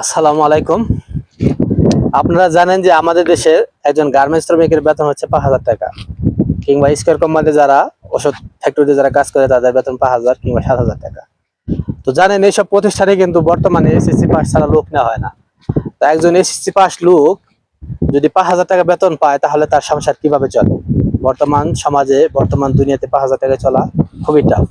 আসসালামু আলাইকুম। আপনারা জানেন যে আমাদের দেশের একজন গার্মেন্টস শ্রমিকের বেতন হচ্ছে পাঁচ হাজার টাকা। কিংবা স্কোয়ার কোম্পানিতে যারা ওষুধ ফ্যাক্টরিতে যারা কাজ করে, তাদের বেতন পাঁচ হাজার কিংবা সাত হাজার টাকা। তো জানেন, এইসব প্রতিষ্ঠানে কিন্তু বর্তমানে এসএসসি পাস ছাড়া লোক নেওয়া হয় না। তো একজন এসএসসি পাস লোক যদি পাঁচ হাজার টাকা বেতন পায়, তাহলে তার সংসার কীভাবে চলে? বর্তমান সমাজে, বর্তমান দুনিয়াতে পাঁচ হাজার টাকা চলা খুবই টাফ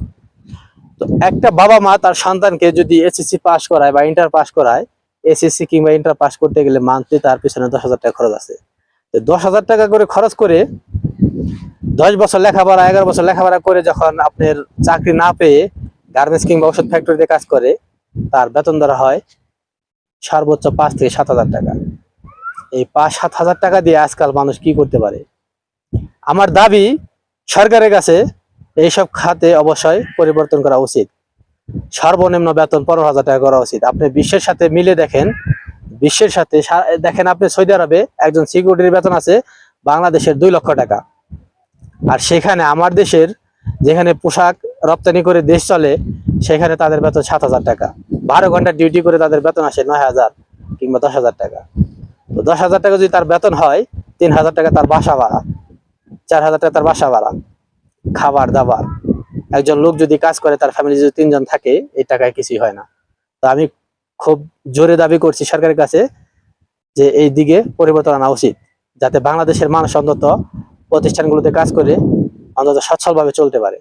তো একটা বাবা মা তার সন্তানকে যদি এসএসসি পাস করায় বা ইন্টার পাস করায় এসএসসি কিংবা ইন্টার পাস করতে গেলে মান্থলি তার পিছনে দশ হাজার টাকা খরচ আছে। তো দশ হাজার টাকা করে খরচ করে দশ বছর লেখাপড়া, এগারো বছর লেখাপড়া করে যখন আপনার চাকরি না পেয়ে গার্মেন্টস কিংবা ওষুধ ফ্যাক্টরিতে কাজ করে, তার বেতন ধরা হয় সর্বোচ্চ পাঁচ থেকে সাত হাজার টাকা। এই পাঁচ সাত হাজার টাকা দিয়ে আজকাল মানুষ কি করতে পারে? আমার দাবি সরকারের কাছে এইসব খাতে অবশ্যই পরিবর্তন করা উচিত। সর্বনিম্ন বেতন পনেরো হাজার টাকা করা উচিত। আপনি বিশ্বের সাথে মিলে দেখেন, বিশ্বের সাথে দেখেন আপনি সৌদি আরবে একজন সিকিউরিটির বেতন আছে বাংলাদেশের দুই লক্ষ টাকা। আর সেখানে আমার দেশের যেখানে পোশাক রপ্তানি করে দেশ চলে, সেখানে তাদের বেতন সাত হাজার টাকা। বারো ঘণ্টা ডিউটি করে তাদের বেতন আসে নয় হাজার কিংবা দশ হাজার টাকা। তো দশ হাজার টাকা যদি তার বেতন হয়, তিন হাজার টাকা তার বাসা ভাড়া, চার হাজার টাকা তার বাসা ভাড়া, খাবার, দাবার। একজন লোক যদি কাজ করে, তার ফ্যামিলি যদি তিনজন থাকে, এই টাকায় কিছুই হয় না। তো আমি খুব জোরে দাবি করছি সরকারের কাছে যে এই দিকে পরিবর্তন আনা উচিত, যাতে বাংলাদেশের মানুষ অন্তত প্রতিষ্ঠানগুলোতে কাজ করে অন্তত সচ্ছলভাবে চলতে পারে।